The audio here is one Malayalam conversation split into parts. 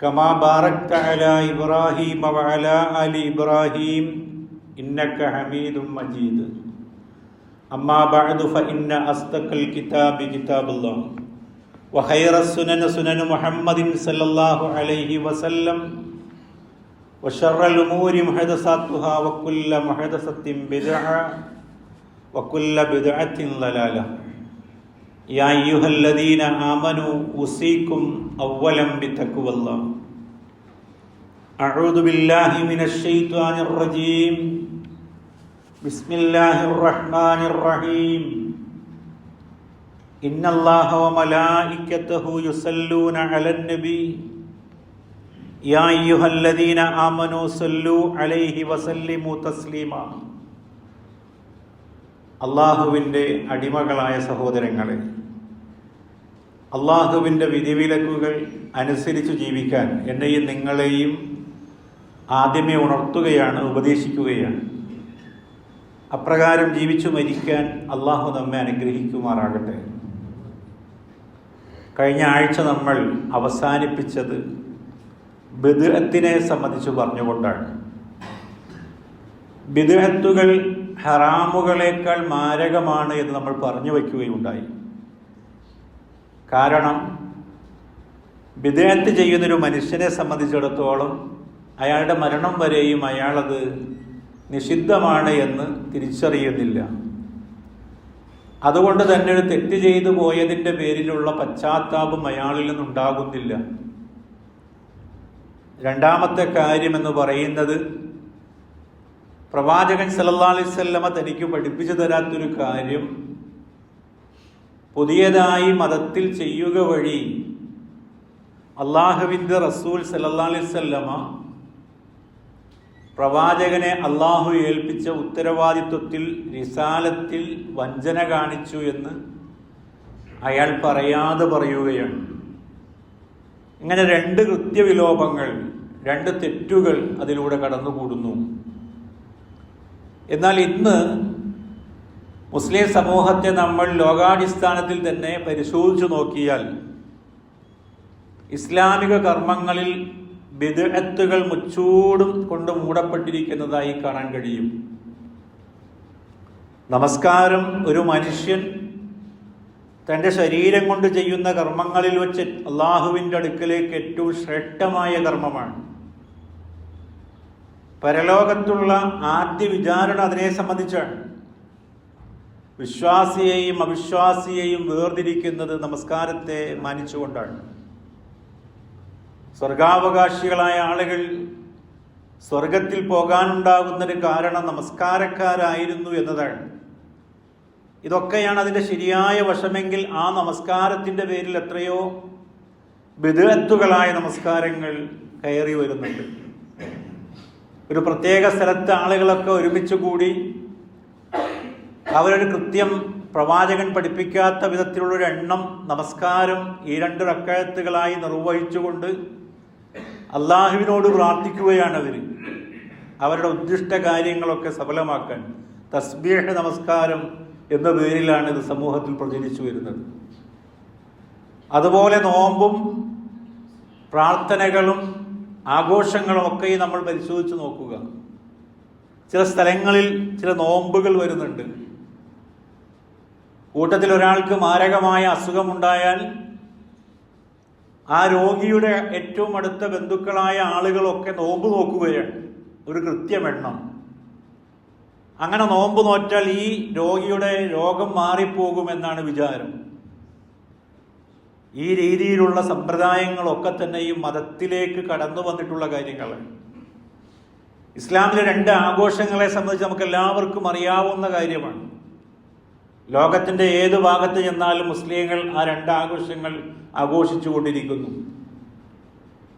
كما باركت على إبراهيم وعلى آل إبراهيم إنك حميد مجيد. أما بعد فإن أصدق الكتاب كتاب الله وخير السنن سنن محمد صلى الله عليه وسلم وشر الأمور محدثاتها وكل محدثة بدعة وكل بدعة ضلالة. يا أيها الذين آمنوا أوصيكم أولا بتقوى الله أعوذ بالله من الشيطان الرجيم بسم الله الرحمن الرحيم إن الله وملائكته يصلون على النبي يا أيها الذين آمنوا صلوا عليه وسلموا تسليما അള്ളാഹുവിന്റെ അടിമകളായ സഹോദരങ്ങളെ അള്ളാഹുവിന്റെ വിധിവിലക്കുകൾ അനുസരിച്ച് ജീവിക്കാൻ എന്നെയും നിങ്ങളെയും ആദ്യമേ ഉണർത്തുകയാണ് ഉപദേശിക്കുകയാണ്. അപ്രകാരം ജീവിച്ചു മരിക്കാൻ അള്ളാഹു നമ്മെ അനുഗ്രഹിക്കുമാറാകട്ടെ. കഴിഞ്ഞ ആഴ്ച നമ്മൾ അവസാനിപ്പിച്ചത് ബിദ്അത്തിനെ സംബന്ധിച്ച് പറഞ്ഞുകൊണ്ടാണ്. ബിദ്അത്തുകൾ ഹറാമുകളേക്കാൾ മാരകമാണ് എന്ന് നമ്മൾ പറഞ്ഞു വയ്ക്കുകയുണ്ടായി. കാരണം വിദേഹത്ത് ചെയ്യുന്നൊരു മനുഷ്യനെ സംബന്ധിച്ചിടത്തോളം അയാളുടെ മരണം വരെയും അയാളത് നിഷിദ്ധമാണ് എന്ന് തിരിച്ചറിയുന്നില്ല. അതുകൊണ്ട് തന്നെ ഒരു തെറ്റ് ചെയ്തു പോയതിന്റെ പേരിലുള്ള പശ്ചാത്താപം അയാളിൽ നിന്നുണ്ടാകുന്നില്ല. രണ്ടാമത്തെ കാര്യമെന്ന് പറയുന്നത് പ്രവാചകൻ സല്ലാ അലൈവല്ലമ തനിക്ക് പഠിപ്പിച്ചു തരാത്തൊരു കാര്യം. പുതിയതായി മതത്തിൽ ചെയ്യുക വഴി അള്ളാഹുവിന്റെ റസൂൽ സല്ലാ അലൈവല്ലമ പ്രവാചകനെ അള്ളാഹു ഏൽപ്പിച്ച ഉത്തരവാദിത്വത്തിൽ റിസാലത്തിൽ വഞ്ചന കാണിച്ചു എന്ന് അയാൾ പറയാതെ പറയുകയാണ്. ഇങ്ങനെ രണ്ട് കൃത്യവിലോപങ്ങൾ രണ്ട് തെറ്റുകൾ അതിലൂടെ കടന്നുകൂടുന്നു. എന്നാൽ ഇന്ന് മുസ്ലിം സമൂഹത്തെ നമ്മൾ ലോകാടിസ്ഥാനത്തിൽ തന്നെ പരിശോധിച്ചു നോക്കിയാൽ ഇസ്ലാമിക കർമ്മങ്ങളിൽ ബിദഅത്തുകൾ മുച്ചൂടും കൊണ്ട് മൂടപ്പെട്ടിരിക്കുന്നതായി കാണാൻ കഴിയും. നമസ്കാരം ഒരു മനുഷ്യൻ തന്റെ ശരീരം കൊണ്ട് ചെയ്യുന്ന കർമ്മങ്ങളിൽ വെച്ച് അള്ളാഹുവിന്റെ അടുക്കലേക്ക് ഏറ്റവും ശ്രേഷ്ഠമായ കർമ്മമാണ്. പരലോകത്തുള്ള ആദ്യ വിചാരണ അതിനെ സംബന്ധിച്ചാണ്. വിശ്വാസിയെയും അവിശ്വാസിയെയും വേർതിരിക്കുന്നത് നമസ്കാരത്തെ മാനിച്ചുകൊണ്ടാണ്. സ്വർഗാവകാശികളായ ആളുകൾ സ്വർഗത്തിൽ പോകാനുണ്ടാകുന്നൊരു കാരണം നമസ്കാരക്കാരായിരുന്നു എന്നതാണ്. ഇതൊക്കെയാണ് അതിന്റെ ശരിയായ വശമെങ്കിൽ ആ നമസ്കാരത്തിന്റെ പേരിൽ എത്രയോ ബിദത്തുകളായ നമസ്കാരങ്ങൾ കയറി വരുന്നുണ്ട്. ഒരു പ്രത്യേക സ്ഥലത്ത് ആളുകളൊക്കെ ഒരുമിച്ച് കൂടി അവരൊരു കൃത്യം പ്രവാചകൻ പഠിപ്പിക്കാത്ത വിധത്തിലുള്ളൊരു എണ്ണം നമസ്കാരം ഈ രണ്ട് റക്കയത്തുകളായി നിർവഹിച്ചുകൊണ്ട് അള്ളാഹുവിനോട് പ്രാർത്ഥിക്കുകയാണ് അവർ അവരുടെ ഉദ്ദിഷ്ട കാര്യങ്ങളൊക്കെ സഫലമാക്കാൻ. തസ്ബീഹ നമസ്കാരം എന്ന പേരിലാണ് ഇത് സമൂഹത്തിൽ പ്രചരിച്ചു വരുന്നത്. അതുപോലെ നോമ്പും പ്രാർത്ഥനകളും ആഘോഷങ്ങളും ഒക്കെ നമ്മൾ പരിശോധിച്ച് നോക്കുക. ചില സ്ഥലങ്ങളിൽ ചില നോമ്പുകൾ വരുന്നുണ്ട്. കൂട്ടത്തിൽ ഒരാൾക്ക് മാരകമായ അസുഖമുണ്ടായാൽ ആ രോഗിയുടെ ഏറ്റവും അടുത്ത ബന്ധുക്കളായ ആളുകളൊക്കെ നോമ്പ് നോക്കുകയാണ്. ഒരു കൃത്യമെണ്ണം. അങ്ങനെ നോമ്പ് നോറ്റാൽ ഈ രോഗിയുടെ രോഗം മാറിപ്പോകുമെന്നാണ് വിചാരം. ഈ രീതിയിലുള്ള സമ്പ്രദായങ്ങളൊക്കെ തന്നെയും മതത്തിലേക്ക് കടന്നു വന്നിട്ടുള്ള കാര്യങ്ങൾ. ഇസ്ലാമിലെ രണ്ട് ആഘോഷങ്ങളെ സംബന്ധിച്ച് നമുക്ക് എല്ലാവർക്കും അറിയാവുന്ന കാര്യമാണ്. ലോകത്തിന്റെ ഏത് ഭാഗത്ത് ചെന്നാലും മുസ്ലിങ്ങൾ ആ രണ്ട് ആഘോഷങ്ങൾ ആഘോഷിച്ചു കൊണ്ടിരിക്കുന്നു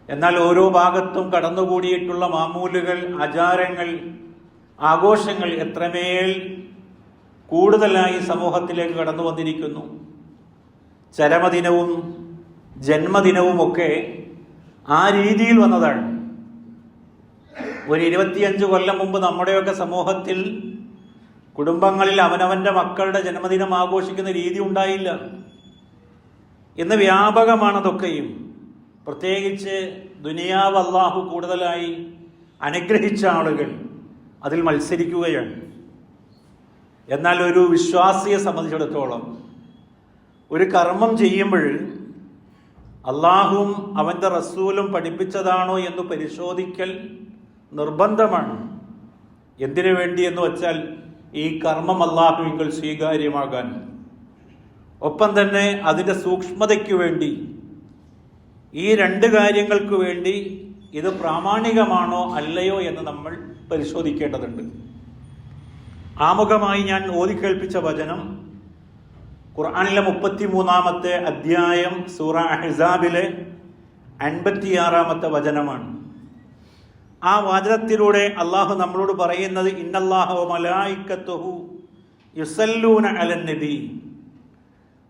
എന്നാൽ ഓരോ ഭാഗത്തും കടന്നുകൂടിയിട്ടുള്ള മാമൂലുകൾ ആചാരങ്ങൾ ആഘോഷങ്ങൾ എത്രമേൽ കൂടുതലായി സമൂഹത്തിലേക്ക് കടന്നു വന്നിരിക്കുന്നു. ചരമദിനവും ജന്മദിനവും ഒക്കെ ആ രീതിയിൽ വന്നതാണ്. ഒരു ഇരുപത്തിയഞ്ച് കൊല്ലം മുമ്പ് നമ്മുടെയൊക്കെ സമൂഹത്തിൽ കുടുംബങ്ങളിൽ അവനവന്റെ മക്കളുടെ ജന്മദിനം ആഘോഷിക്കുന്ന രീതി ഉണ്ടായില്ല. ഇന്ന് വ്യാപകമാണതൊക്കെയും. പ്രത്യേകിച്ച് ദുനിയാവ് അള്ളാഹു കൂടുതലായി അനുഗ്രഹിച്ച ആളുകൾ അതിൽ മത്സരിക്കുകയാണ്. എന്നാൽ ഒരു വിശ്വാസിയെ സംബന്ധിച്ചിടത്തോളം ഒരു കർമ്മം ചെയ്യുമ്പോൾ അള്ളാഹുവും അവന്റെ റസൂലും പഠിപ്പിച്ചതാണോ എന്ന് പരിശോധിക്കൽ നിർബന്ധമാണ്. എന്തിനു വേണ്ടി എന്ന് വച്ചാൽ ഈ കർമ്മം അള്ളാഹുവിങ്കൽ സ്വീകാര്യമാകാൻ. ഒപ്പം തന്നെ അതിന്റെ സൂക്ഷ്മതയ്ക്ക് വേണ്ടി ഈ രണ്ട് കാര്യങ്ങൾക്ക് വേണ്ടി ഇത് പ്രാമാണികമാണോ അല്ലയോ എന്ന് നമ്മൾ പരിശോധിക്കേണ്ടതുണ്ട്. ആമുഖമായി ഞാൻ ഓതിക്കേൽപ്പിച്ച വചനം ഖുർആാനിലെ മുപ്പത്തി മൂന്നാമത്തെ അധ്യായം സൂറ അഹിസാബിലെ അൻപത്തിയാറാമത്തെ വചനമാണ്. ആ വചനത്തിലൂടെ അള്ളാഹു നമ്മളോട് പറയുന്നത് ഇന്നല്ലാഹു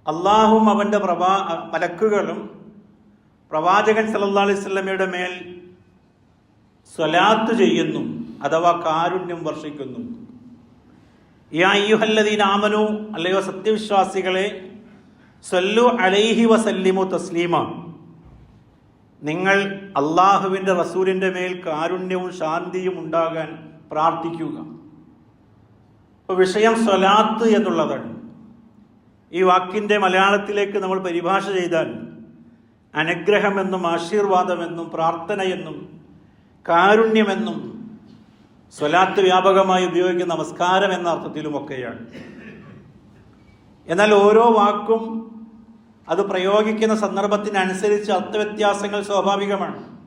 അള്ളാഹും അവന്റെ പ്രവാ മലക്കുകളും പ്രവാചകൻ സല്ലാ അലൈഹി വസല്ലമയുടെ മേൽ സ്വലാത്ത് ചെയ്യുന്നു അഥവാ കാരുണ്യം വർഷിക്കുന്നു. യാ അയ്യുഹല്ലദീന ആമനു അല്ലയോ സത്യവിശ്വാസികളെ സല്ലു അലൈഹി വസല്ലിമു തസ്ലീമ. നിങ്ങൾ അള്ളാഹുവിന്റെ റസൂലിന്റെ മേൽ കാരുണ്യവും ശാന്തിയും ഉണ്ടാകാൻ പ്രാർത്ഥിക്കുക. ഇപ്പോൾ വിഷയം സ്വലാത്ത് എന്നുള്ളതാണ്. ഈ വാക്കിന്റെ മലയാളത്തിലേക്ക് നമ്മൾ പരിഭാഷ ചെയ്താൽ അനുഗ്രഹമെന്നും ആശീർവാദമെന്നും പ്രാർത്ഥനയെന്നും കാരുണ്യമെന്നും സ്വലാത്ത് വ്യാപകമായി ഉപയോഗിക്കുന്ന നമസ്കാരം എന്ന അർത്ഥത്തിലുമൊക്കെയാണ്. എന്നാൽ ഓരോ വാക്കും അത് പ്രയോഗിക്കുന്ന സന്ദർഭത്തിനനുസരിച്ച് അർത്ഥവ്യത്യാസങ്ങൾ സ്വാഭാവികമാണ്.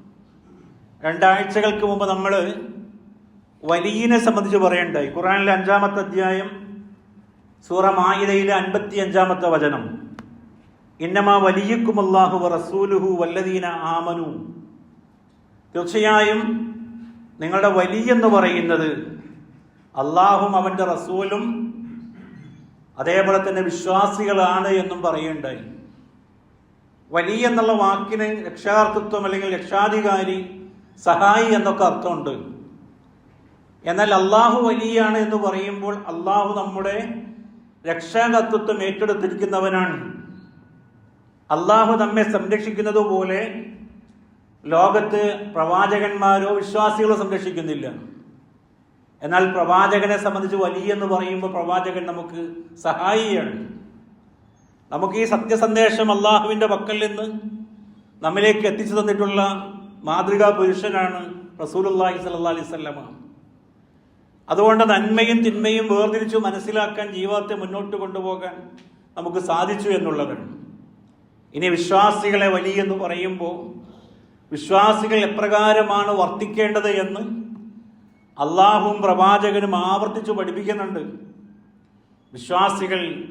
രണ്ടാഴ്ചകൾക്ക് മുമ്പ് നമ്മൾ വലിയനെ സംബന്ധിച്ച് പറയണ്ടായി ഖുറാനിലെ അഞ്ചാമത്തെ അധ്യായം സൂറ മായിദയിലെ അൻപത്തി അഞ്ചാമത്തെ വചനം. ഇന്നമാ വലിയക്കും അള്ളാഹു റസൂലുഹു വല്ലദീന ആമനു. തീർച്ചയായും നിങ്ങളുടെ വലി എന്ന് പറയുന്നത് അള്ളാഹും അവന്റെ റസൂലും അതേപോലെ തന്നെ വിശ്വാസികളാണ് എന്നും പറയുണ്ടായി. വലി എന്നുള്ള വാക്കിന് രക്ഷാകർത്തൃത്വം അല്ലെങ്കിൽ രക്ഷാധികാരി സഹായി എന്നൊക്കെ അർത്ഥമുണ്ട്. എന്നാൽ അള്ളാഹു വലിയാണ് എന്ന് പറയുമ്പോൾ അള്ളാഹു നമ്മുടെ രക്ഷാകർത്തൃത്വം ഏറ്റെടുത്തിരിക്കുന്നവനാണ്. അള്ളാഹു നമ്മെ സംരക്ഷിക്കുന്നത് പോലെ ലോകത്ത് പ്രവാചകന്മാരോ വിശ്വാസികളോ സംരക്ഷിക്കുന്നില്ല. എന്നാൽ പ്രവാചകനെ സംബന്ധിച്ച് വലിയ എന്ന് പറയുമ്പോൾ പ്രവാചകൻ നമുക്ക് സഹായിയാണ്. നമുക്ക് ഈ സത്യസന്ദേശം അള്ളാഹുവിന്റെ പക്കൽ നിന്ന് നമ്മിലേക്ക് എത്തിച്ചു തന്നിട്ടുള്ള മാതൃകാ പുരുഷനാണ് റസൂലുല്ലാഹി സല്ലാ അലൈഹി സ്വല്ലമ അതുകൊണ്ട് നന്മയും തിന്മയും വേർതിരിച്ചു മനസ്സിലാക്കാൻ ജീവിതത്തെ മുന്നോട്ട് കൊണ്ടുപോകാൻ നമുക്ക് സാധിച്ചു എന്നുള്ളതാണ്. ഇനി വിശ്വാസികളെ വലിയെന്ന് പറയുമ്പോൾ വിശ്വാസികൾ എപ്രകാരമാണ് വർത്തിക്കേണ്ടത് എന്ന് അള്ളാഹും പ്രവാചകനും ആവർത്തിച്ചു പഠിപ്പിക്കുന്നുണ്ട്. വിശ്വാസികൾ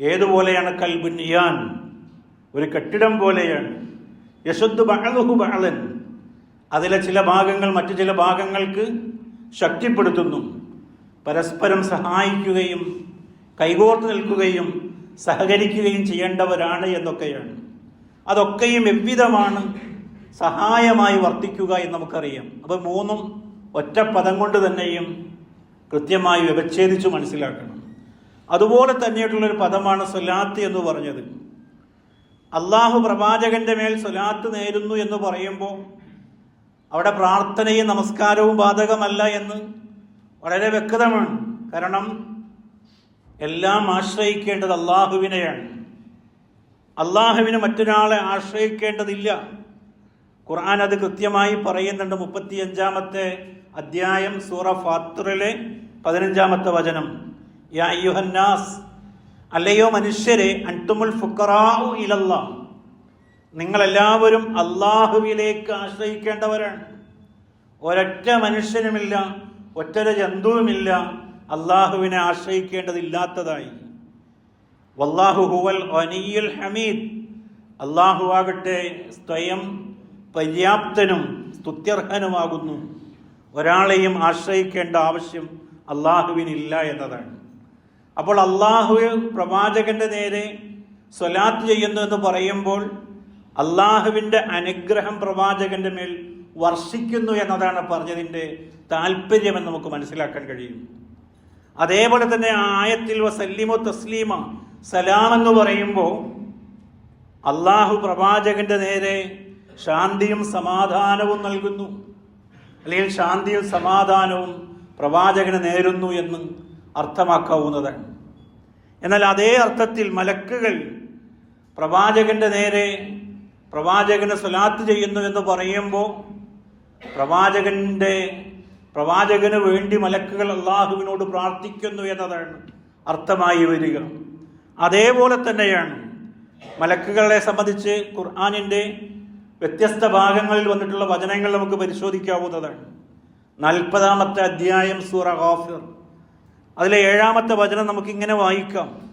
ഏതുപോലെയാണ് കൽബുനിയാൻ ഒരു കെട്ടിടം പോലെയാണ്. യശുദ് ബഹലുഹു ബഹലൻ അതിലെ ചില ഭാഗങ്ങൾ മറ്റു ചില ഭാഗങ്ങൾക്ക് ശക്തിപ്പെടുത്തുന്നു. പരസ്പരം സഹായിക്കുകയും കൈകോർത്ത് നിൽക്കുകയും സഹകരിക്കുകയും ചെയ്യേണ്ടവരാണ് എന്നൊക്കെയാണ്. അതൊക്കെയും എവ്വിധമാണ് സഹായമായി വർത്തിക്കുക എന്ന് നമുക്കറിയാം. അപ്പോൾ മൂന്നും ഒറ്റ പദം കൊണ്ട് തന്നെയും കൃത്യമായി വ്യവച്ഛേദിച്ച് മനസ്സിലാക്കണം. അതുപോലെ തന്നെയായിട്ടുള്ളൊരു പദമാണ് സ്വലാത്ത് എന്ന് പറഞ്ഞത്. അള്ളാഹു പ്രവാചകന്റെ മേൽ സ്വലാത്ത് നേരുന്നു എന്ന് പറയുമ്പോൾ അവിടെ പ്രാർത്ഥനയും നമസ്കാരവും ബാധകമല്ല എന്ന് വളരെ വ്യക്തമാണ്. കാരണം എല്ലാം ആശ്രയിക്കേണ്ടത് അള്ളാഹുവിനെയാണ് അള്ളാഹുവിന് മറ്റൊരാളെ ആശ്രയിക്കേണ്ടതില്ല. ഖുർആൻ അത് കൃത്യമായി പറയുന്നുണ്ട്. മുപ്പത്തിയഞ്ചാമത്തെ അധ്യായം സൂറ ഫാത്തുറിലെ പതിനഞ്ചാമത്തെ വചനം. യാ അല്ലയോ മനുഷ്യരെ അൻതുമുൽ ഫുക്കറാവു ഇലല്ല നിങ്ങളെല്ലാവരും അള്ളാഹുവിലേക്ക് ആശ്രയിക്കേണ്ടവരാണ്. ഒരൊറ്റ മനുഷ്യനുമില്ല ഒറ്റൊരു ജന്തുവുമില്ല അള്ളാഹുവിനെ ആശ്രയിക്കേണ്ടതില്ലാത്തതായി. വല്ലാഹു ഹുവൽ ഹമീദ്. അള്ളാഹു ആകട്ടെ സ്വയം പര്യാപ്തനും സ്തുത്യർഹനുമാകുന്നു. ഒരാളെയും ആശ്രയിക്കേണ്ട ആവശ്യം അള്ളാഹുവിനില്ല എന്നതാണ്. അപ്പോൾ അള്ളാഹു പ്രവാചകന്റെ നേരെ സ്വലാത്ത് ചെയ്യുന്നു എന്ന് പറയുമ്പോൾ അള്ളാഹുവിന്റെ അനുഗ്രഹം പ്രവാചകന്റെ മേൽ വർഷിക്കുന്നു എന്നതാണ് പറഞ്ഞതിന്റെ താല്പര്യമെന്ന് നമുക്ക് മനസ്സിലാക്കാൻ കഴിയും. അതേപോലെ തന്നെ ആയത്തിൽ വസല്ലിമോ തസ്ലീമ സലാം എന്ന് പറയുമ്പോൾ അള്ളാഹു പ്രവാചകന്റെ നേരെ ശാന്തിയും സമാധാനവും നൽകുന്നു. അല്ലെങ്കിൽ ശാന്തിയും സമാധാനവും പ്രവാചകന് നേരുന്നു എന്ന് അർത്ഥമാക്കാവുന്നതാണ് എന്നാൽ അതേ അർത്ഥത്തിൽ മലക്കുകൾ പ്രവാചകന്റെ നേരെ പ്രവാചകന് സ്വലാത്ത് ചെയ്യുന്നു എന്ന് പറയുമ്പോൾ പ്രവാചകന്റെ പ്രവാചകന് വേണ്ടി മലക്കുകൾ അള്ളാഹുവിനോട് പ്രാർത്ഥിക്കുന്നു എന്നതാണ് അർത്ഥമായി വരിക. അതേപോലെ തന്നെയാണ് മലക്കുകളെ സംബന്ധിച്ച് ഖുർആാനിന്റെ വ്യത്യസ്ത ഭാഗങ്ങളിൽ വന്നിട്ടുള്ള വചനങ്ങൾ നമുക്ക് പരിശോധിക്കാവുന്നതാണ്. നാൽപ്പതാമത്തെ അധ്യായം സൂറ ഗാഫിർ. അതിലെ ഏഴാമത്തെ വചനം നമുക്കിങ്ങനെ വായിക്കാം.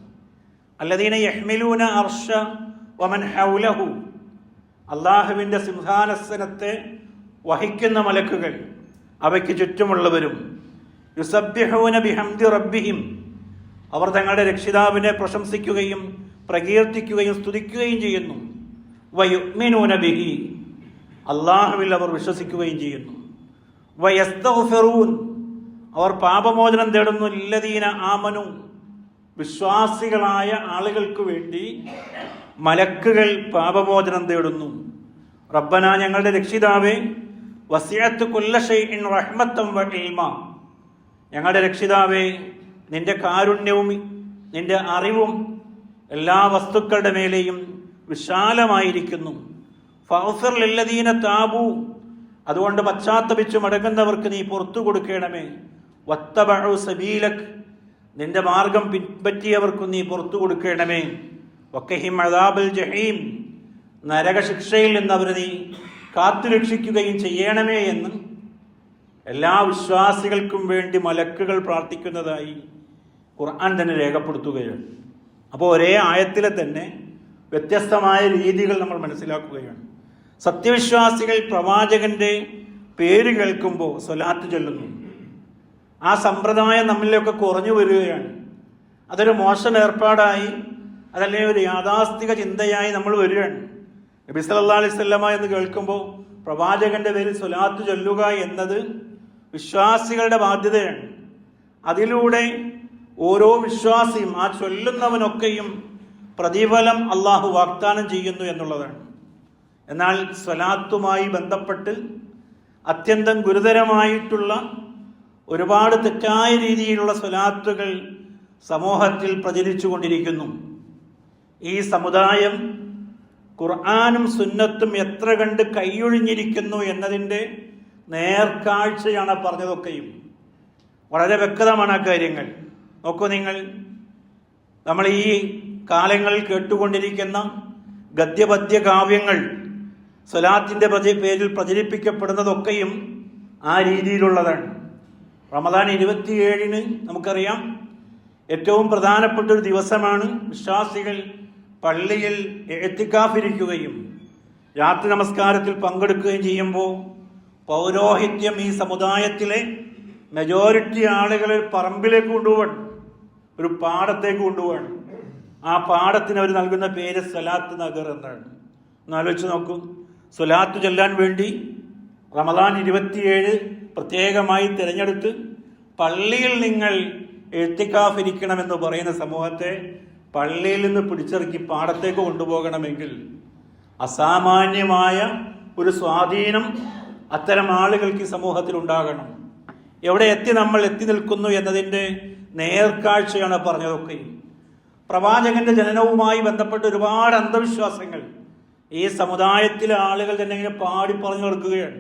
അല്ലദീന യഹ്മിലൂന അർഷ വമൻ ഹൗലഹു. അള്ളാഹുവിന്റെ സിംഹാനസനത്തെ വഹിക്കുന്ന മലക്കുകൾ അവയ്ക്ക് ചുറ്റുമുള്ളവരും യുസബ്യഹൂന ബിഹംദി റബ്ബിഹിം. അവർ തങ്ങളുടെ രക്ഷിതാവിനെ പ്രശംസിക്കുകയും പ്രകീർത്തിക്കുകയും സ്തുതിക്കുകയും ചെയ്യുന്നു. വയുഗ്മിനൂന ബിഹി. അള്ളാഹുവിൽ അവർ വിശ്വസിക്കുകയും ചെയ്യുന്നു. വയസ്തഫെറൂൻ. അവർ പാപമോചനം തേടുന്നു. ഇല്ലദീന ആമനു. വിശ്വാസികളായ ആളുകൾക്ക് വേണ്ടി മലക്കുകൾ പാപമോചനം തേടുന്നു. റബ്ബന ഞങ്ങളുടെ രക്ഷിതാവേ വസിയത്ത് കൊല്ലഷൈൻ റഹ്മത്തം വ ഇൽമ. ഞങ്ങളുടെ രക്ഷിതാവേ നിന്റെ കാരുണ്യവും നിന്റെ അറിവും എല്ലാ വസ്തുക്കളുടെ മേലെയും വിശാലമായിരിക്കുന്നു. ഫൗസർ താബു. അതുകൊണ്ട് പശ്ചാത്തപിച്ചു മടങ്ങുന്നവർക്ക് നീ പുറത്തു കൊടുക്കണമേ. വത്തബഴു സബീലക്. നിന്റെ മാർഗം പിൻപറ്റിയവർക്ക് നീ പുറത്തു കൊടുക്കണമേ. വക്കഹിം അദാബുൽ ജഹീം. നരകശിക്ഷയിൽ നിന്ന് അവർ നീ കാത്തുരക്ഷിക്കുകയും ചെയ്യണമേ എന്ന് എല്ലാ വിശ്വാസികൾക്കും വേണ്ടി മലക്കുകൾ പ്രാർത്ഥിക്കുന്നതായി ഖുർആൻ തന്നെ രേഖപ്പെടുത്തുകയാണ്. അപ്പോൾ ഒരേ ആയത്തിലെ തന്നെ വ്യത്യസ്തമായ രീതികൾ നമ്മൾ മനസ്സിലാക്കുകയാണ്. സത്യവിശ്വാസികൾ പ്രവാചകന്റെ പേര് കേൾക്കുമ്പോൾ സ്വലാത്ത് ചൊല്ലുന്നു. ആ സമ്പ്രദായം നമ്മളിലൊക്കെ കുറഞ്ഞു വരികയാണ്. അതൊരു മോശം ഏർപ്പാടായി അതല്ലെങ്കിൽ ഒരു യാഥാസ്ഥിക ചിന്തയായി നമ്മൾ വരികയാണ്. നബി സല്ലാ അലൈഹി വസല്ലമ എന്ന് കേൾക്കുമ്പോൾ പ്രവാചകന്റെ പേരിൽ സ്വലാത്ത് ചൊല്ലുക എന്നത് വിശ്വാസികളുടെ ബാധ്യതയാണ്. അതിലൂടെ ഓരോ വിശ്വാസിയും ആ ചൊല്ലുന്നവനൊക്കെയും പ്രതിഫലം അള്ളാഹു വാഗ്ദാനം ചെയ്യുന്നു എന്നുള്ളതാണ്. എന്നാൽ സ്വലാത്തുമായി ബന്ധപ്പെട്ട് അത്യന്തം ഗുരുതരമായിട്ടുള്ള ഒരുപാട് തെറ്റായ രീതിയിലുള്ള സ്വലാത്തുകൾ സമൂഹത്തിൽ പ്രചരിച്ചു കൊണ്ടിരിക്കുന്നു. ഈ സമുദായം ഖുർആാനും സുന്നത്തും എത്ര കണ്ട് കൈയൊഴിഞ്ഞിരിക്കുന്നു എന്നതിന്റെ നേർക്കാഴ്ചയാണ് പറഞ്ഞതൊക്കെയും. വളരെ വ്യക്തമാണ് ആ കാര്യങ്ങൾ. നോക്കൂ നിങ്ങൾ നമ്മൾ ഈ കാലങ്ങളിൽ കേട്ടുകൊണ്ടിരിക്കുന്ന ഗദ്യപദ്യ കാവ്യങ്ങൾ സ്വലാത്തിന്റെ പേരിൽ പ്രചരിപ്പിക്കപ്പെടുന്നതൊക്കെയും ആ രീതിയിലുള്ളതാണ്. റമദാൻ ഇരുപത്തിയേഴിന് നമുക്കറിയാം ഏറ്റവും പ്രധാനപ്പെട്ട ഒരു ദിവസമാണ് വിശ്വാസികൾ പള്ളിയിൽ എത്തിക്കാഫിരിക്കുകയും രാത്രി നമസ്കാരത്തിൽ പങ്കെടുക്കുകയും ചെയ്യുമ്പോൾ പൗരോഹിത്യം ഈ സമുദായത്തിലെ മെജോറിറ്റി ആളുകളെ പറമ്പിലേക്ക് കൊണ്ടുപോകണം ഒരു പാടത്തേക്ക് കൊണ്ടുപോകണം ആ പാടത്തിന് അവർ നൽകുന്ന പേര് സലാത്ത് നഗർ എന്നാണ്. ഒന്ന് ആലോചിച്ച് നോക്കൂ. സ്വലാത്ത് ചൊല്ലാൻ വേണ്ടി റമദാൻ ഇരുപത്തിയേഴ് പ്രത്യേകമായി തിരഞ്ഞെടുത്ത് പള്ളിയിൽ നിങ്ങൾ എഴുത്തിക്കാഫിരിക്കണമെന്ന് പറയുന്ന സമൂഹത്തെ പള്ളിയിൽ നിന്ന് പിടിച്ചിറക്കി പാടത്തേക്ക് കൊണ്ടുപോകണമെങ്കിൽ അസാമാന്യമായ ഒരു സ്വാധീനം അത്തരം ആളുകൾക്ക് ഈ സമൂഹത്തിൽ ഉണ്ടാകണം. എവിടെ എത്തി നമ്മൾ എത്തി നിൽക്കുന്നു എന്നതിന്റെ നേർക്കാഴ്ചയാണ് പറഞ്ഞതൊക്കെയും പ്രവാചകന്റെ ജനനവുമായി ബന്ധപ്പെട്ട് ഒരുപാട് അന്ധവിശ്വാസങ്ങൾ. ഈ സമുദായത്തിലെ ആളുകൾ തന്നെ ഇങ്ങനെ പാടി പറഞ്ഞു കൊടുക്കുകയാണ്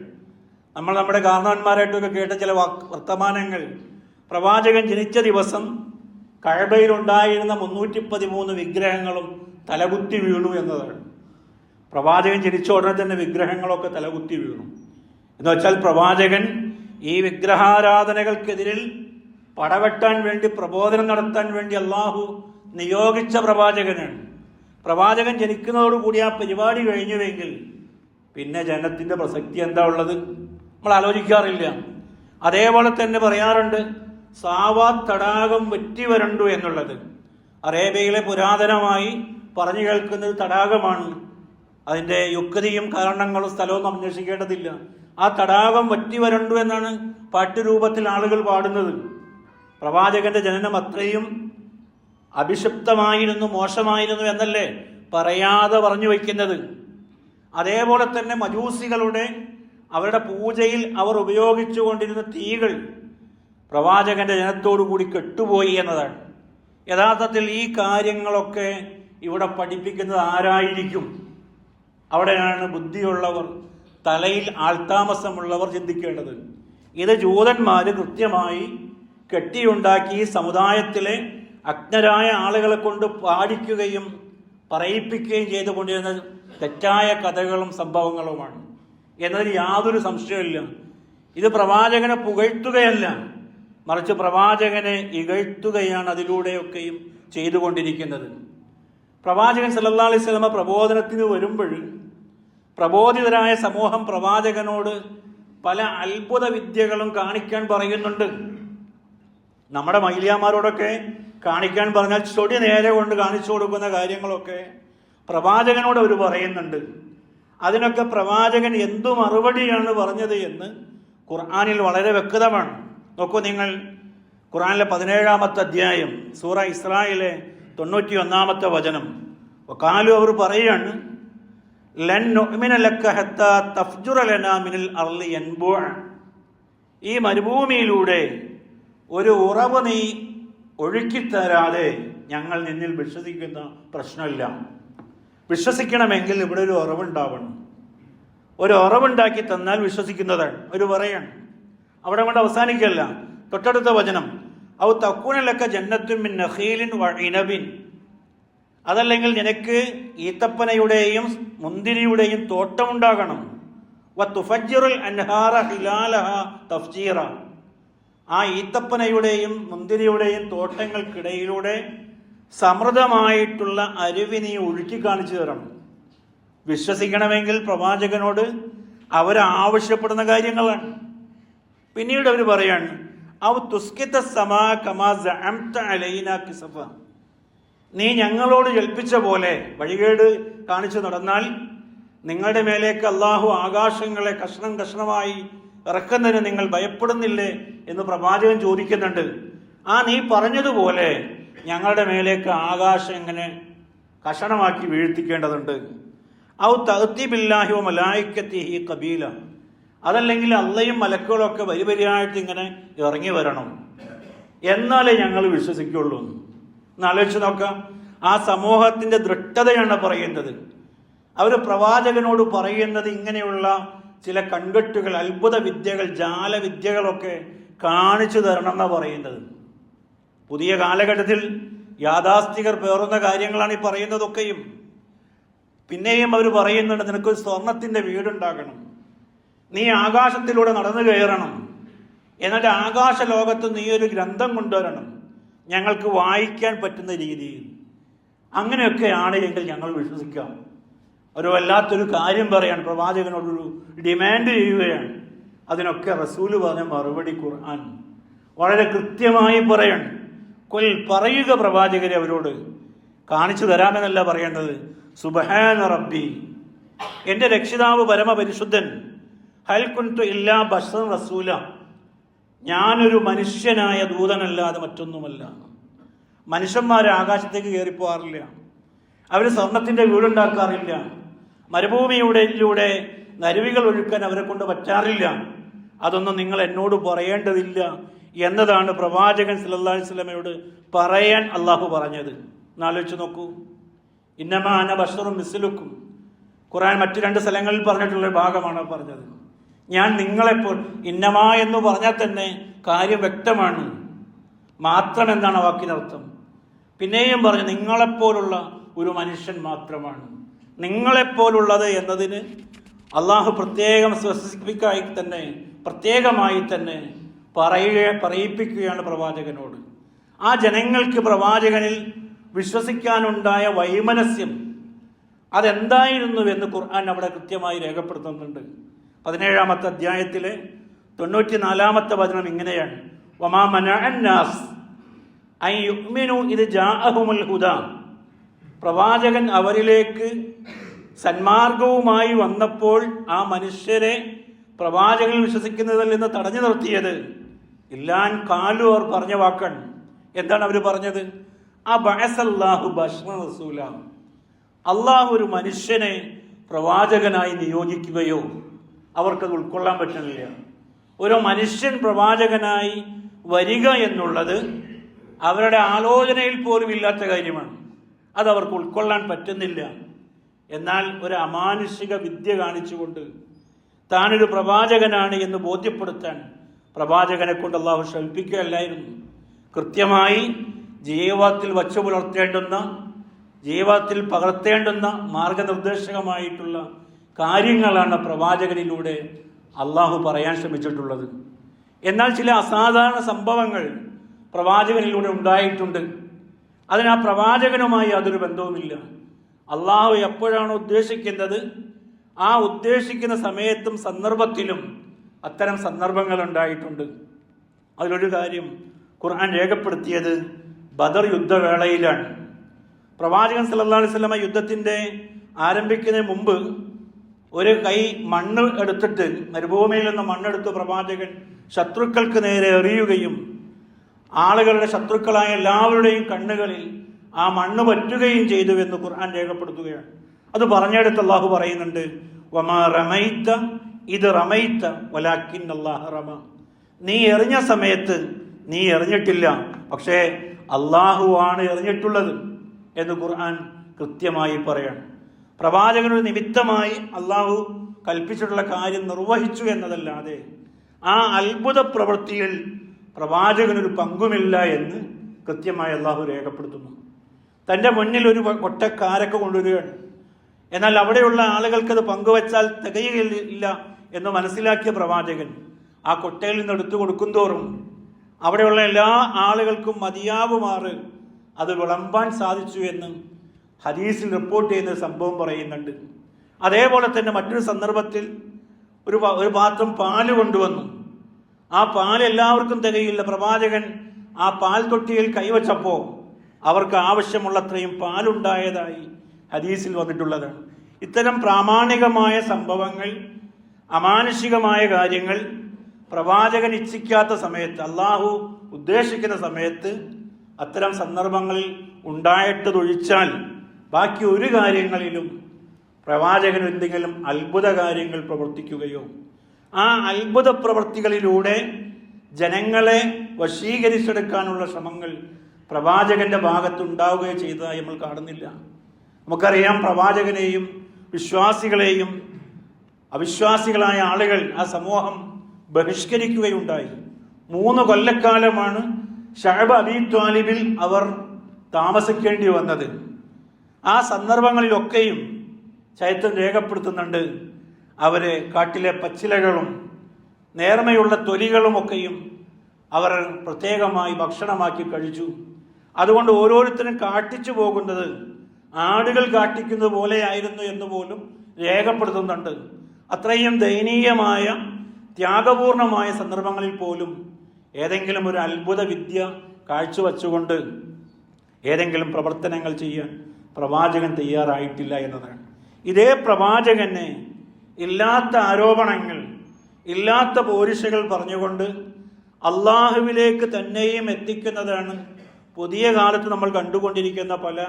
നമ്മൾ നമ്മുടെ കാരണവന്മാരായിട്ടൊക്കെ കേട്ട ചില വർത്തമാനങ്ങൾ. പ്രവാചകൻ ജനിച്ച ദിവസം കഴബയിലുണ്ടായിരുന്ന മുന്നൂറ്റി പതിമൂന്ന് വിഗ്രഹങ്ങളും തലകുത്തി വീണു എന്നതാണ്. പ്രവാചകൻ ജനിച്ച ഉടനെ തന്നെ വിഗ്രഹങ്ങളൊക്കെ തലകുത്തി വീണു. എന്ന് വെച്ചാൽ പ്രവാചകൻ ഈ വിഗ്രഹാരാധനകൾക്കെതിരിൽ പടവെട്ടാൻ വേണ്ടി പ്രബോധനം നടത്താൻ വേണ്ടി അള്ളാഹു നിയോഗിച്ച പ്രവാചകനാണ്. പ്രവാചകൻ ജനിക്കുന്നതോടുകൂടി ആ പരിപാടി കഴിഞ്ഞുവെങ്കിൽ പിന്നെ ജനത്തിന്റെ പ്രസക്തി എന്താ ഉള്ളത്? നമ്മൾ ആലോചിക്കാറില്ല. അതേപോലെ തന്നെ പറയാറുണ്ട് സാവാ തടാകം വെറ്റി വരണ്ടു എന്നുള്ളത്. അറേബ്യയിലെ പുരാതനമായി പറഞ്ഞു കേൾക്കുന്നത് തടാകമാണ്. അതിന്റെ യുക്തിയും കാരണങ്ങളും സ്ഥലവും അന്വേഷിക്കേണ്ടതില്ല. ആ തടാകം വറ്റി വരണ്ടു എന്നാണ് പാട്ടുരൂപത്തിൽ ആളുകൾ പാടുന്നത്. പ്രവാചകന്റെ ജനനം അത്രയും അഭിഷിപ്തമായിരുന്നു മോശമായിരുന്നു എന്നല്ലേ പറയാതെ പറഞ്ഞു വയ്ക്കുന്നത്. അതേപോലെ തന്നെ മജൂസികളുടെ അവരുടെ പൂജയിൽ അവർ ഉപയോഗിച്ചു കൊണ്ടിരുന്ന തീകൾ പ്രവാചകന്റെ ജനത്തോടു കൂടി കെട്ടുപോയി എന്നതാണ്. യഥാർത്ഥത്തിൽ ഈ കാര്യങ്ങളൊക്കെ ഇവിടെ പഠിപ്പിക്കുന്നത് ആരായിരിക്കും? അവിടെയാണ് ബുദ്ധിയുള്ളവർ തലയിൽ ആൾതാമസമുള്ളവർ ചിന്തിക്കേണ്ടത്. ഇത് ജൂതന്മാർ കൃത്യമായി കെട്ടിയുണ്ടാക്കി സമുദായത്തിലെ അജ്ഞരായ ആളുകളെ കൊണ്ട് പാടിക്കുകയും പറയിപ്പിക്കുകയും ചെയ്തുകൊണ്ടിരുന്ന തെറ്റായ കഥകളും സംഭവങ്ങളുമാണ്. എന്നതിൽ യാതൊരു സംശയമില്ല ഇത് പ്രവാചകനെ പുകഴ്ത്തുകയല്ല. മറിച്ച് പ്രവാചകനെ ഇകഴ്ത്തുകയാണ് അതിലൂടെയൊക്കെയും ചെയ്തുകൊണ്ടിരിക്കുന്നത്. പ്രവാചകൻ സല്ലാ അലൈഹി സ്വലമ പ്രബോധനത്തിന് വരുമ്പോൾ പ്രബോധിതരായ സമൂഹം പ്രവാചകനോട് പല അത്ഭുത വിദ്യകളും കാണിക്കാൻ പറയുന്നുണ്ട്. നമ്മുടെ മൈലിയാമാരോടൊക്കെ കാണിക്കാൻ പറഞ്ഞാൽ ചൊടി നേരെ കൊണ്ട് കാണിച്ചു കൊടുക്കുന്ന കാര്യങ്ങളൊക്കെ പ്രവാചകനോട് അവർ പറയുന്നുണ്ട്. അതിനൊക്കെ പ്രവാചകൻ എന്തു മറുപടിയാണ് പറഞ്ഞത് എന്ന് ഖുർആാനിൽ വളരെ വ്യക്തമാണ്. നോക്കൂ നിങ്ങൾ ഖുർആാനിലെ പതിനേഴാമത്തെ അധ്യായം സൂറ ഇസ്രായിലെ തൊണ്ണൂറ്റി ഒന്നാമത്തെ വചനം. കാലു അവർ പറയാണ് ഈ മരുഭൂമിയിലൂടെ ഒരു ഉറവ് നീ ഒഴുക്കിത്തരാതെ ഞങ്ങൾ നിന്നിൽ വിശ്വസിക്കുന്ന പ്രശ്നമില്ല. വിശ്വസിക്കണമെങ്കിൽ ഇവിടെ ഒരു ഉറവുണ്ടാവണം. ഒരു ഉറവുണ്ടാക്കി തന്നാൽ വിശ്വസിക്കുന്നതാണ് ഒരു പറയാണ്. അവിടെ കൊണ്ട് അവസാനിക്കല്ല. തൊട്ടടുത്ത വചനം. ഔ തക്കൂനിലൊക്കെ ജന്നത്തും വ ഇനബിൻ. അതല്ലെങ്കിൽ നിനക്ക് ഈത്തപ്പനയുടെയും മുന്തിരിയുടെയും തോട്ടമുണ്ടാകണം. വ അൻഹാറ ഹിലാലഹ തഫ്ജീറ. ആ ഈത്തപ്പനയുടെയും മുന്തിരിയുടെയും തോട്ടങ്ങൾക്കിടയിലൂടെ സമൃദ്ധമായിട്ടുള്ള അരുവി നീ ഒഴുക്കി കാണിച്ചു തരണം. വിശ്വസിക്കണമെങ്കിൽ പ്രവാചകനോട് അവരാവശ്യപ്പെടുന്ന കാര്യങ്ങളാണ്. പിന്നീട് അവർ പറയാണ് ഔ തുസ്കിത സമാ കിസഫ. നീ ഞങ്ങളോട് ജൽപ്പിച്ച പോലെ വഴികേട് കാണിച്ചു നടന്നാൽ നിങ്ങളുടെ മേലേക്ക് അള്ളാഹു ആകാശങ്ങളെ കഷ്ണം കഷ്ണമായി ഇറക്കുന്നതിന് നിങ്ങൾ ഭയപ്പെടുന്നില്ലേ എന്ന് പ്രവാചകൻ ചോദിക്കുന്നുണ്ട്. ആ നീ പറഞ്ഞതുപോലെ ഞങ്ങളുടെ മേലേക്ക് ആകാശം എങ്ങനെ കഷണമാക്കി വീഴ്ത്തിക്കേണ്ടതുണ്ട്. ഔ തഹത്തിബില്ലാഹി മലായിക്കത്തിഹി കബീല അതല്ലെങ്കിൽ അള്ളയും മലക്കുകളൊക്കെ വരി വരിയായിട്ട് ഇങ്ങനെ ഇറങ്ങി വരണം. എന്നാലേ ഞങ്ങൾ വിശ്വസിക്കുള്ളൂ. എന്ന് ആലോചിച്ച് നോക്കാം. ആ സമൂഹത്തിന്റെ ദൃഢതയാണ് പറയുന്നത്. അവർ പ്രവാചകനോട് പറയുന്നത് ഇങ്ങനെയുള്ള ചില കൺകെട്ടുകൾ അത്ഭുത വിദ്യകൾ ജാലവിദ്യകളൊക്കെ കാണിച്ചു തരണം എന്നാണ് പറയുന്നത്. പുതിയ കാലഘട്ടത്തിൽ യാഥാസ്ഥികർ പേറുന്ന കാര്യങ്ങളാണ് ഈ പറയുന്നതൊക്കെയും. പിന്നെയും അവർ പറയുന്നുണ്ട് നിനക്ക് സ്വർണത്തിന്റെ വീടുണ്ടാകണം. നീ ആകാശത്തിലൂടെ നടന്നു കയറണം. എന്നിട്ട് ആകാശ ലോകത്ത് നീ ഒരു ഗ്രന്ഥം കൊണ്ടുവരണം. ഞങ്ങൾക്ക് വായിക്കാൻ പറ്റുന്ന രീതിയിൽ. അങ്ങനെയൊക്കെയാണ് എങ്കിൽ ഞങ്ങൾ വിശ്വസിക്കാം. ഒരു വല്ലാത്തൊരു കാര്യം പറയാണ്. പ്രവാചകനോടൊരു ഡിമാൻഡ് ചെയ്യുകയാണ്. അതിനൊക്കെ റസൂൽ പറഞ്ഞ മറുപടി ഖുർആൻ. വളരെ കൃത്യമായി പറയണം. കൊൽ പറയുക പ്രവാചകരെ അവരോട്. കാണിച്ചു തരാമെന്നല്ല പറയേണ്ടത്. സുബഹാന റബ്ബി. എന്റെ രക്ഷിതാവ് പരമപരിശുദ്ധൻ. ഹൽ കുൻതു ഇല്ലാ ബഷർ റസൂല. ഞാനൊരു മനുഷ്യനായ ദൂതനല്ലാതെ മറ്റൊന്നുമല്ല. മനുഷ്യന്മാർ ആകാശത്തേക്ക് കയറിപ്പോകാറില്ല അവർ സ്വർണത്തിന്റെ വീടുണ്ടാക്കാറില്ല. മരുഭൂമിയുടെ നരുവികൾ ഒഴുക്കാൻ അവരെ കൊണ്ട് പറ്റാറില്ല. അതൊന്നും നിങ്ങൾ എന്നോട് പറയേണ്ടതില്ല എന്നതാണ് പ്രവാചകൻ സല്ലല്ലാഹു അലൈഹി വസല്ലമയോട് പറയാൻ അള്ളാഹു പറഞ്ഞത്. എന്നാലോചിച്ച് നോക്കൂ. ഇന്നമാന ബഷറും മിസ്സിലുക്കും ഖുറാൻ മറ്റു രണ്ട് സ്ഥലങ്ങളിൽ പറഞ്ഞിട്ടുള്ള ഭാഗമാണ് പറഞ്ഞത്. ഞാൻ നിങ്ങളെപ്പോൾ ഇന്നമാ എന്ന് പറഞ്ഞാൽ തന്നെ കാര്യം വ്യക്തമാണ്. മാത്രം എന്താണ് വാക്കിനർത്ഥം? പിന്നെയും പറഞ്ഞു നിങ്ങളെപ്പോലുള്ള ഒരു മനുഷ്യൻ മാത്രമാണ്. നിങ്ങളെപ്പോലുള്ളത് എന്നതിന് അള്ളാഹു പ്രത്യേകം സ്പെസിഫിക്കായി തന്നെ പ്രത്യേകമായി തന്നെ പറയുക പറയിപ്പിക്കുകയാണ് പ്രവാചകനോട്. ആ ജനങ്ങൾക്ക് പ്രവാചകനിൽ വിശ്വസിക്കാനുണ്ടായ വൈമനസ്യം അതെന്തായിരുന്നു എന്ന് ഖുർആൻ അവിടെ കൃത്യമായി രേഖപ്പെടുത്തുന്നുണ്ട്. പതിനേഴാമത്തെ അധ്യായത്തിലെ തൊണ്ണൂറ്റി നാലാമത്തെ വചനം ഇങ്ങനെയാണ്. വമാ അൻ യുഅ്മിനു ഇത് ജാഅഹുമുൽ ഹുദ. പ്രവാചകൻ അവരിലേക്ക് സന്മാർഗവുമായി വന്നപ്പോൾ ആ മനുഷ്യരെ പ്രവാചകൻ വിശ്വസിക്കുന്നതിൽ നിന്ന് തടഞ്ഞു നിർത്തിയത്. ഇല്ലാൻ കാലു അവർ പറഞ്ഞ വാക്കൺ. എന്താണ് അവർ പറഞ്ഞത്? ആ ബഅസല്ലാഹു ഭക്ഷണ റസൂല. അള്ളാഹു ഒരു മനുഷ്യനെ പ്രവാചകനായി നിയോഗിക്കുകയോ അവർക്കത് ഉൾക്കൊള്ളാൻ പറ്റുന്നില്ല. ഒരു മനുഷ്യൻ പ്രവാചകനായി വരിക എന്നുള്ളത് അവരുടെ ആലോചനയിൽ പോലും ഇല്ലാത്ത കാര്യമാണ്. അത് അവർക്ക് ഉൾക്കൊള്ളാൻ പറ്റുന്നില്ല. എന്നാൽ ഒരു അമാനുഷിക വിദ്യ കാണിച്ചുകൊണ്ട് താനൊരു പ്രവാചകനാണ് എന്ന് ബോധ്യപ്പെടുത്താൻ പ്രവാചകനെ കൊണ്ട് അള്ളാഹു ശൽപ്പിക്കുകയല്ലായിരുന്നു. കൃത്യമായി ജീവത്തിൽ വച്ചു പുലർത്തേണ്ടുന്ന ജീവത്തിൽ പകർത്തേണ്ടുന്ന മാർഗനിർദ്ദേശകമായിട്ടുള്ള കാര്യങ്ങളാണ് പ്രവാചകനിലൂടെ അള്ളാഹു പറയാൻ ശ്രമിച്ചിട്ടുള്ളത്. എന്നാൽ ചില അസാധാരണ സംഭവങ്ങൾ പ്രവാചകനിലൂടെ ഉണ്ടായിട്ടുണ്ട്. അതിന് ആ പ്രവാചകനുമായി യാതൊരു ബന്ധവുമില്ല. അള്ളാഹു എപ്പോഴാണ് ഉദ്ദേശിക്കുന്നത്? ആ ഉദ്ദേശിക്കുന്ന സമയത്തും സന്ദർഭത്തിലും അത്തരം സന്ദർഭങ്ങൾ ഉണ്ടായിട്ടുണ്ട് അതിലൊരു കാര്യം ഖുർആൻ രേഖപ്പെടുത്തിയത് ബദർ യുദ്ധവേളയിലാണ്. പ്രവാചകൻ സല്ലല്ലാഹു അലൈഹി വസല്ലമ യുദ്ധത്തിന്റെ ആരംഭിക്കുന്നതിന് മുമ്പ് ഒരു കൈ മണ്ണ് എടുത്തിട്ട് മരുഭൂമിയിൽ നിന്ന് മണ്ണെടുത്ത് പ്രവാചകൻ ശത്രുക്കൾക്ക് നേരെ എറിയുകയും ആളുകളുടെ ശത്രുക്കളായ എല്ലാവരുടെയും കണ്ണുകളിൽ ആ മണ്ണ് പറ്റുകയും ചെയ്തു എന്ന് ഖുർആൻ രേഖപ്പെടുത്തുകയാണ്. അത് പറഞ്ഞെടുത്ത് അള്ളാഹു പറയുന്നുണ്ട് വമാ റമൈത്ത ഇത് റമൈത്ത വലാക്കിൻ അള്ളാഹ് റമ. നീ എറിഞ്ഞ സമയത്ത് നീ എറിഞ്ഞിട്ടില്ല പക്ഷേ അള്ളാഹുവാണ് എറിഞ്ഞിട്ടുള്ളത് എന്ന് ഖുർആൻ കൃത്യമായി പറയണം. പ്രവാചകനൊരു നിമിത്തമായി അള്ളാഹു കൽപ്പിച്ചിട്ടുള്ള കാര്യം നിർവഹിച്ചു എന്നതല്ലാതെ ആ അത്ഭുത പ്രവൃത്തിയിൽ പ്രവാചകനൊരു പങ്കുമില്ല എന്ന് കൃത്യമായി അള്ളാഹു രേഖപ്പെടുത്തുന്നു. തന്റെ മുന്നിൽ ഒരു ഒറ്റക്കാരൊക്കെ കൊണ്ടുവരികയാണ്. എന്നാൽ അവിടെയുള്ള ആളുകൾക്ക് അത് പങ്കുവച്ചാൽ തികയില്ല എന്ന് മനസ്സിലാക്കിയ പ്രവാചകൻ ആ കൊട്ടയിൽ നിന്ന് എടുത്തു കൊടുക്കും തോറും അവിടെയുള്ള എല്ലാ ആളുകൾക്കും മതിയാവുമാറ് അത് വിളമ്പാൻ സാധിച്ചു എന്ന് ഹദീസിൽ റിപ്പോർട്ട് ചെയ്യുന്ന സംഭവം പറയുന്നുണ്ട്. അതേപോലെ തന്നെ മറ്റൊരു സന്ദർഭത്തിൽ ഒരു ഒരു പാത്രം പാൽ കൊണ്ടുവന്നു. ആ പാൽ എല്ലാവർക്കും തികയില്ല. പ്രവാചകൻ ആ പാൽ തൊട്ടിയിൽ കൈവച്ചപ്പോൾ അവർക്ക് ആവശ്യമുള്ളത്രയും പാലുണ്ടായതായി ഹദീസിൽ വന്നിട്ടുള്ളതാണ് ഇത്തരം പ്രാമാണികമായ സംഭവങ്ങൾ അമാനുഷികമായ കാര്യങ്ങൾ പ്രവാചകൻ ഇച്ഛിക്കാത്ത സമയത്ത് അള്ളാഹു ഉദ്ദേശിക്കുന്ന സമയത്ത് അത്തരം സന്ദർഭങ്ങളിൽ ഉണ്ടായിട്ടതൊഴിച്ചാൽ ബാക്കി ഒരു കാര്യങ്ങളിലും പ്രവാചകൻ എന്തെങ്കിലും അത്ഭുത കാര്യങ്ങൾ പ്രവർത്തിക്കുകയോ ആ അത്ഭുത പ്രവൃത്തികളിലൂടെ ജനങ്ങളെ വശീകരിച്ചെടുക്കാനുള്ള ശ്രമങ്ങൾ പ്രവാചകന്റെ ഭാഗത്തുണ്ടാവുകയോ ചെയ്തതായി നമ്മൾ കാണുന്നില്ല. നമുക്കറിയാം പ്രവാചകനെയും വിശ്വാസികളെയും അവിശ്വാസികളായ ആളുകൾ ആ സമൂഹം ബഹിഷ്കരിക്കുകയുണ്ടായി. മൂന്ന് കൊല്ലക്കാലമാണ് ഷഹബ് അബി ത്വാലിബിൽ അവർ താമസിക്കേണ്ടി വന്നത്. ആ സന്ദർഭങ്ങളിലൊക്കെയും ചരിത്രം രേഖപ്പെടുത്തുന്നുണ്ട്. അവരെ കാട്ടിലെ പച്ചിലകളും നേർമയുള്ള തൊലികളുമൊക്കെയും അവർ പ്രത്യേകമായി ഭക്ഷണമാക്കി കഴിച്ചു. അതുകൊണ്ട് ഓരോരുത്തരും കാട്ടിച്ചു പോകുന്നത് ആടുകൾ കാട്ടിക്കുന്നത് പോലെയായിരുന്നു എന്ന് പോലും രേഖപ്പെടുത്തുന്നുണ്ട്. അത്രയും ദയനീയമായ ത്യാഗപൂർണമായ സന്ദർഭങ്ങളിൽ പോലും ഏതെങ്കിലും ഒരു അത്ഭുത വിദ്യ കാഴ്ചവെച്ചുകൊണ്ട് ഏതെങ്കിലും പ്രവർത്തനങ്ങൾ ചെയ്യാൻ പ്രവാചകൻ തയ്യാറായിട്ടില്ല എന്നതാണ്. ഇതേ പ്രവാചകനെ ഇല്ലാത്ത ആരോപണങ്ങൾ ഇല്ലാത്ത പോരിശകൾ പറഞ്ഞുകൊണ്ട് അള്ളാഹുവിലേക്ക് തന്നെയും എത്തിക്കുന്നതാണ് പുതിയ കാലത്ത് നമ്മൾ കണ്ടുകൊണ്ടിരിക്കുന്ന പല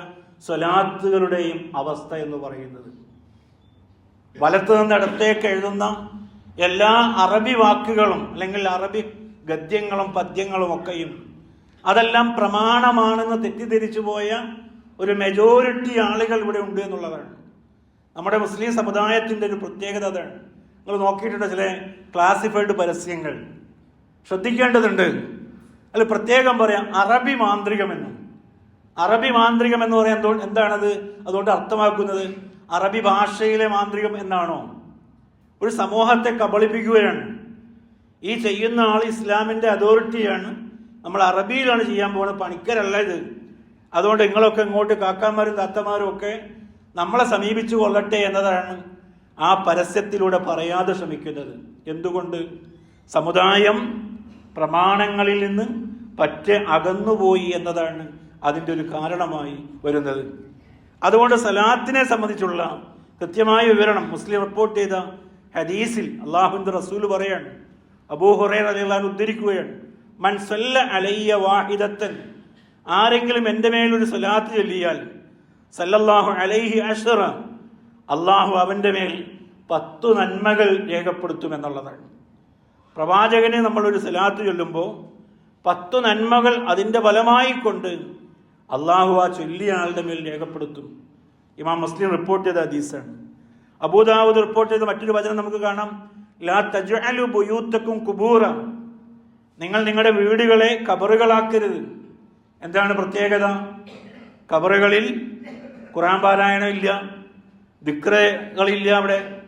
സ്വലാത്തുകളുടെയും അവസ്ഥ എന്ന് പറയുന്നത്. വലത്ത് നിന്ന് എഴുതുന്ന എല്ലാ അറബി വാക്കുകളും അല്ലെങ്കിൽ അറബി ഗദ്യങ്ങളും പദ്യങ്ങളും ഒക്കെയും അതെല്ലാം പ്രമാണമാണെന്ന് തെറ്റിദ്ധരിച്ചു പോയ ഒരു മെജോറിറ്റി ആളുകൾ ഇവിടെ ഉണ്ട് എന്നുള്ളതാണ്. നമ്മുടെ മുസ്ലിം സമുദായത്തിന്റെ ഒരു പ്രത്യേകത അതാണ്. നിങ്ങൾ നോക്കിയിട്ടുണ്ട് ചില ക്ലാസിഫൈഡ് പരസ്യങ്ങൾ. ശ്രദ്ധിക്കേണ്ടതുണ്ട്. അതിൽ പ്രത്യേകം പറയാം അറബി മാന്ത്രികമെന്ന് അറബി മാന്ത്രികം എന്ന് പറയാൻ എന്തോ- എന്താണത്? അതുകൊണ്ട് അർത്ഥമാക്കുന്നത് അറബി ഭാഷയിലെ മാന്ത്രികം എന്നാണോ? ഒരു സമൂഹത്തെ കബളിപ്പിക്കുകയാണ്. ഈ ചെയ്യുന്ന ആൾ ഇസ്ലാമിന്റെ അതോറിറ്റിയാണ്. നമ്മൾ അറബിയിലാണ് ചെയ്യാൻ പോകുന്നത് പണിക്കരല്ല ഇത്. അതുകൊണ്ട് നിങ്ങളൊക്കെ ഇങ്ങോട്ട് കാക്കാന്മാരും താത്തമാരും ഒക്കെ നമ്മളെ സമീപിച്ചു കൊള്ളട്ടെ എന്നതാണ് ആ പരസ്യത്തിലൂടെ പറയാതെ ശ്രമിക്കുന്നത്. എന്തുകൊണ്ട്? സമുദായം പ്രമാണങ്ങളിൽ നിന്ന് പറ്റ അകന്നുപോയി എന്നതാണ് അതിന്റെ ഒരു കാരണമായി വരുന്നത്. അതുകൊണ്ട് സലാത്തിനെ സംബന്ധിച്ചുള്ള കൃത്യമായ വിവരണം മുസ്ലിം റിപ്പോർട്ട് ചെയ്ത ഹദീസിൽ അള്ളാഹുവിന്റെ റസൂൽ പറയാണ് അബൂ ഹുറൈറ അലിഹ്ലാൻ ഉദ്ധരിക്കുകയാണ് മൻ സല്ല അലയ്യ വാഹിദത്തൻ ആരെങ്കിലും എന്റെ മേലൊരു സലാത്ത് ചൊല്ലിയാൽ സല്ലല്ലാഹു അലൈഹി അഷറ അള്ളാഹു അവന്റെ മേൽ പത്തു നന്മകൾ രേഖപ്പെടുത്തുമെന്നുള്ളതാണ്. പ്രവാചകനെ നമ്മളൊരു സലാത്ത് ചൊല്ലുമ്പോൾ പത്തു നന്മകൾ അതിന്റെ ഫലമായി കൊണ്ട് അള്ളാഹു ആ ചൊല്ലിയ ആളുടെ മേൽ രേഖപ്പെടുത്തും. ഇമാം മുസ്ലിം റിപ്പോർട്ട് ചെയ്ത ഹദീസാണ്. അബൂദാവൂദ് റിപ്പോർട്ട് ചെയ്ത മറ്റൊരു വചനം നമുക്ക് കാണാം. ലാ തജ്അലു ബുയൂത്തക്കും കുബൂറ. നിങ്ങൾ നിങ്ങളുടെ വീടുകളെ കബറുകളാക്കരുത്. എന്താണ് പ്രത്യേകത? കബറുകളിൽ ഖുറാൻ പാരായണം ഇല്ല. ദിക്രകളില്ല അവിടെ.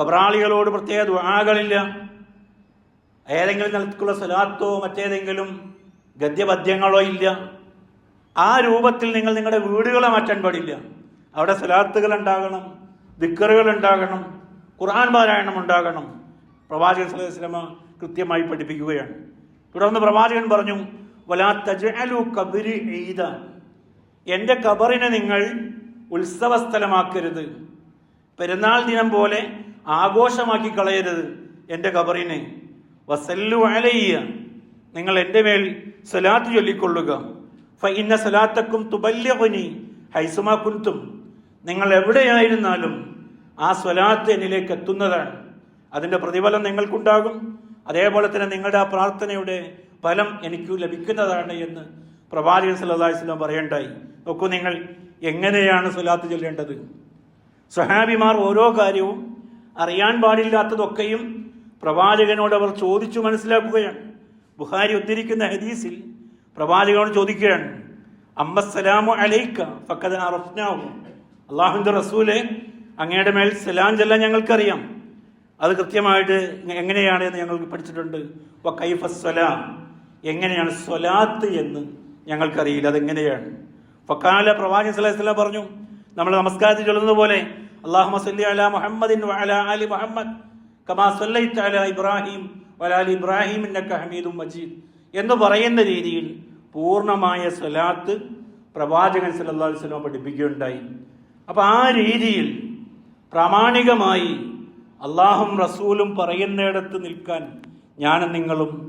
കബറാളികളോട് പ്രത്യേക ദുആകളില്ല. ഏതെങ്കിലും നിലക്കുള്ള സ്വലാത്തോ മറ്റേതെങ്കിലും ഗദ്യപദ്യങ്ങളോ ഇല്ല. ആ രൂപത്തിൽ നിങ്ങൾ നിങ്ങളുടെ വീടുകളെ മാറ്റാൻ പാടില്ല. അവിടെ സ്വലാത്തുകൾ ഉണ്ടാകണം ദിക്കറുകൾ ഉണ്ടാകണം ഖുർആൻ പാരായണം ഉണ്ടാകണം. പ്രവാചകൻ സലഹുസ്ലമ കൃത്യമായി പഠിപ്പിക്കുകയാണ്. തുടർന്ന് പ്രവാചകൻ പറഞ്ഞു വലാ എന്റെ കബറിനെ നിങ്ങൾ ഉത്സവ സ്ഥലമാക്കരുത് പെരുന്നാൾ ദിനം പോലെ ആഘോഷമാക്കി കളയരുത് എന്റെ കബറിനെ വസല്ലു അലയ്യ. നിങ്ങൾ എന്റെ മേൽ സലാത്ത് ചൊല്ലിക്കൊള്ളുക. ഫ സലാത്തക്കും തുബല്യകുനി കുന്തും നിങ്ങൾ എവിടെയായിരുന്നാലും ആ സ്വലാത്ത് എന്നിലേക്ക് എത്തുന്നതാണ്. അതിന്റെ പ്രതിഫലം നിങ്ങൾക്കുണ്ടാകും. അതേപോലെ തന്നെ നിങ്ങളുടെ ആ പ്രാർത്ഥനയുടെ ഫലം എനിക്ക് ലഭിക്കുന്നതാണ് എന്ന് പ്രവാചകൻ സല്ലാസ്ലാം പറയണ്ടായി. നോക്കൂ നിങ്ങൾ എങ്ങനെയാണ് സ്വലാത്ത് ചൊല്ലേണ്ടത്? സ്വഹാബിമാർ ഓരോ കാര്യവും അറിയാൻ പാടില്ലാത്തതൊക്കെയും പ്രവാചകനോട് അവർ ചോദിച്ചു മനസ്സിലാക്കുകയാണ്. ബുഹാരി ഉദ്ധരിക്കുന്ന ഹദീസിൽ പ്രവാചകനോട് ചോദിക്കുകയാണ് അമ്മസ്സലാമു അലൈക്ക ഫക്കത് അറഫ്നാഹു. അള്ളാഹുന്റെ റസൂലെ അങ്ങയുടെ മേൽ സലാം ചെല്ലാൻ ഞങ്ങൾക്കറിയാം. അത് കൃത്യമായിട്ട് എങ്ങനെയാണ് എന്ന് ഞങ്ങൾക്ക് പഠിച്ചിട്ടുണ്ട്. വ കൈഫ എങ്ങനെയാണ് സ്വലാത്ത് എന്ന് ഞങ്ങൾക്കറിയില്ല. അതെങ്ങനെയാണ്? ഫക്കാല പ്രവാചകൻ അലൈഹി പറഞ്ഞു നമ്മൾ നമസ്കാരത്തിൽ ചൊല്ലുന്നത് പോലെ അള്ളാഹു സല്ലി അലാ മുഹമ്മദിൻ അലാ ആലി മുഹമ്മദ്. ഇബ്രാഹിം വലാൽ ഇബ്രാഹിം ഇന്നക ഹമീദും മജീദ് എന്ന് പറയുന്ന രീതിയിൽ പൂർണമായ സ്വലാത്ത് പ്രവാചകൻ അലൈഹി വസല്ലം പഠിപ്പിക്കുകയുണ്ടായി. അപ്പം ആ രീതിയിൽ പ്രാമാണികമായി അള്ളാഹും റസൂലും പറയുന്നിടത്ത് നിൽക്കാൻ ഞാനും നിങ്ങളും